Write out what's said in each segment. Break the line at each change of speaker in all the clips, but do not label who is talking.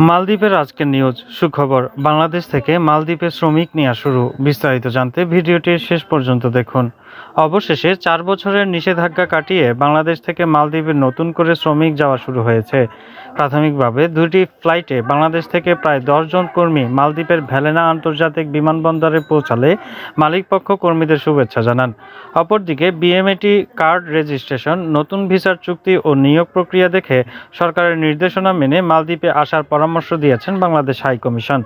মালদ্বীপের আজকের নিউজ, সুখবর। বাংলাদেশ থেকে মালদ্বীপে শ্রমিক নেওয়া শুরু। বিস্তারিত জানতে ভিডিওটির শেষ পর্যন্ত দেখুন। অবশেষে চার বছরের নিষেধাজ্ঞা কাটিয়ে বাংলাদেশ থেকে মালদ্বীপে নতুন করে শ্রমিক যাওয়া শুরু হয়েছে। প্রাথমিকভাবে দুটি ফ্লাইটে বাংলাদেশ থেকে প্রায় জন কর্মী মালদ্বীপের ভ্যালেনা আন্তর্জাতিক বিমানবন্দরে পৌঁছালে মালিকপক্ষ কর্মীদের শুভেচ্ছা জানান। অপরদিকে বিএমএটি কার্ড রেজিস্ট্রেশন, নতুন ভিসার চুক্তি ও নিয়োগ প্রক্রিয়া দেখে সরকারের নির্দেশনা মেনে মালদ্বীপে আসার পরামর্শ দিয়েছেন বাংলাদেশ হাই কমিশন।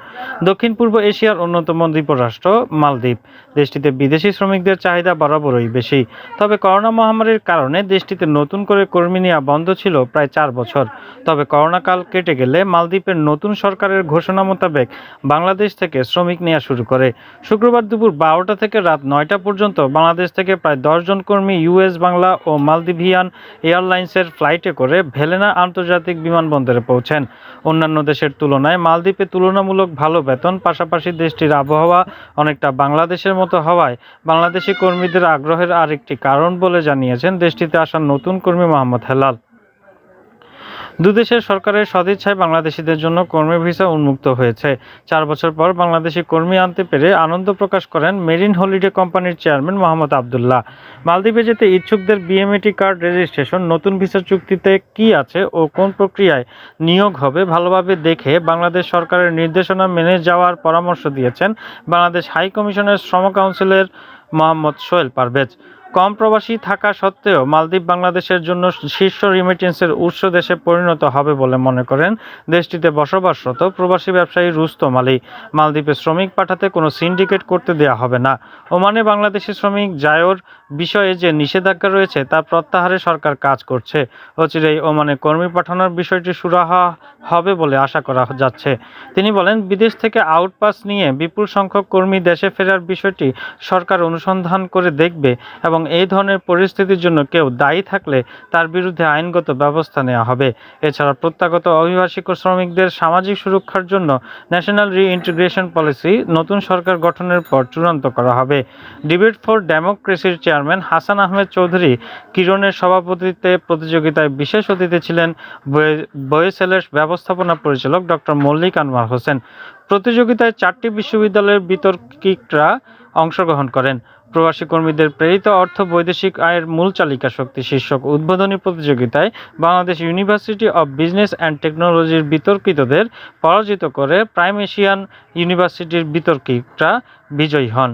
দক্ষিণ পূর্ব এশিয়ার অন্যতম দ্বীপরাষ্ট্র মালদ্বীপ। দেশটিতে বিদেশি শ্রমিকদের চাহিদা বরাবরই বেশি। তবে করোনা মহামারীর কারণে দেশটিতে নতুন করে কর্মী নেওয়া বন্ধ ছিল প্রায় চার বছর। তবে করোনাকাল কেটে গেলে মালদ্বীপের নতুন সরকারের ঘোষণা মোতাবেক বাংলাদেশ থেকে শ্রমিক নেওয়া শুরু করে। শুক্রবার দুপুর বারোটা থেকে রাত নয়টা পর্যন্ত বাংলাদেশ থেকে প্রায় জন কর্মী ইউএস বাংলা ও মালদ্বীভিয়ান এয়ারলাইন্সের ফ্লাইটে করে ভেলেনা আন্তর্জাতিক বিমানবন্দরে পৌঁছেন। অন্যান্য দেশের তুলনায় মালদ্বীপে তুলনামূলক ভালো বেতন, পাশাপাশি দেশটির আবহাওয়া অনেকটা বাংলাদেশের মতো হওয়ায় বাংলাদেশি কর্মীদের আগ্রহের আরেকটি কারণ বলে জানিয়েছেন দেশটিতে আসা নতুন কর্মী মোহাম্মদ হেলাল। দুদেশের সরকারের সদিচ্ছায় বাংলাদেশিদের জন্য কর্মী ভিসা উন্মুক্ত হয়েছে। চার বছর পর বাংলাদেশি কর্মী আনতে পেরে আনন্দ প্রকাশ করেন মেরিন হলিডে কোম্পানির চেয়ারম্যান মোহাম্মদ আবদুল্লাহ। মালদ্বীপে যেতে ইচ্ছুকদের বিএমএটি কার্ড রেজিস্ট্রেশন নতুন ভিসা চুক্তিতে কি আছে ও কোন প্রক্রিয়ায় নিয়োগ হবে ভালোভাবে দেখে বাংলাদেশ সরকারের নির্দেশনা মেনে যাওয়ার পরামর্শ দিয়েছেন বাংলাদেশ হাই কমিশনের শ্রম কাউন্সিলের মোহাম্মদ সোহেল পারভেজ। কম প্রবাসী থাকা সত্ত্বেও মালদ্বীপ বাংলাদেশের জন্য শীর্ষ রিমিটেন্সের উৎস দেশে পরিণত হবে বলে মনে করেন দেশটিতে বসবাসরত প্রবাসী ব্যবসায়ী রুস্তম আলী। মালদ্বীপে শ্রমিক পাঠাতে কোনো সিন্ডিকেট করতে দেওয়া হবে না। ওমানে বাংলাদেশি শ্রমিক জায়র বিষয়ে যে নিষেধাজ্ঞা রয়েছে তা প্রত্যাহারে সরকার কাজ করছে। অচিরেই ওমানে কর্মী পাঠানোর বিষয়টি সুরাহা হবে বলে আশা করা যাচ্ছে। তিনি বলেন, বিদেশ থেকে আউটপাস নিয়ে বিপুল সংখ্যক কর্মী দেশে ফেরার বিষয়টি সরকার অনুসন্ধান করে দেখবে এবং এই ধরনের পরিস্থিতির জন্য কেউ দায়ী থাকলে তার বিরুদ্ধে আইনগত ব্যবস্থা নেওয়া হবে। এছাড়া প্রত্যাগত অভিবাসিক শ্রমিকদের সামাজিক সুরক্ষার জন্য ন্যাশনাল রিইন্টিগ্রেশন পলিসি নতুন সরকার গঠনের পর চূড়ান্ত করা হবে। ডিবেট ফর ডেমোক্রেসির চেয়ারম্যান হাসান আহমেদ চৌধুরী কিরণের সভাপতিত্বে প্রতিযোগিতায় বিশেষ অতিথি ছিলেন বয়েসেলের ব্যবস্থাপনা পরিচালক ডক্টর মল্লিক আনোয়ার হোসেন। প্রতিযোগিতায় চারটি বিশ্ববিদ্যালয়ের বিতর্কিকরা অংশগ্রহণ করেন। প্রবাসী কর্মীদের প্রেরিত অর্থ বৈদেশিক আয়ের মূল চালিকা শক্তি শীর্ষক উদ্বোধনী প্রতিযোগিতায় Bangladesh university of business and টেকনোলজির বিতর্কিতদের পরাজিত করে প্রাইম এশিয়ান ইউনিভার্সিটির বিতর্কিতরা বিজয়ী হন।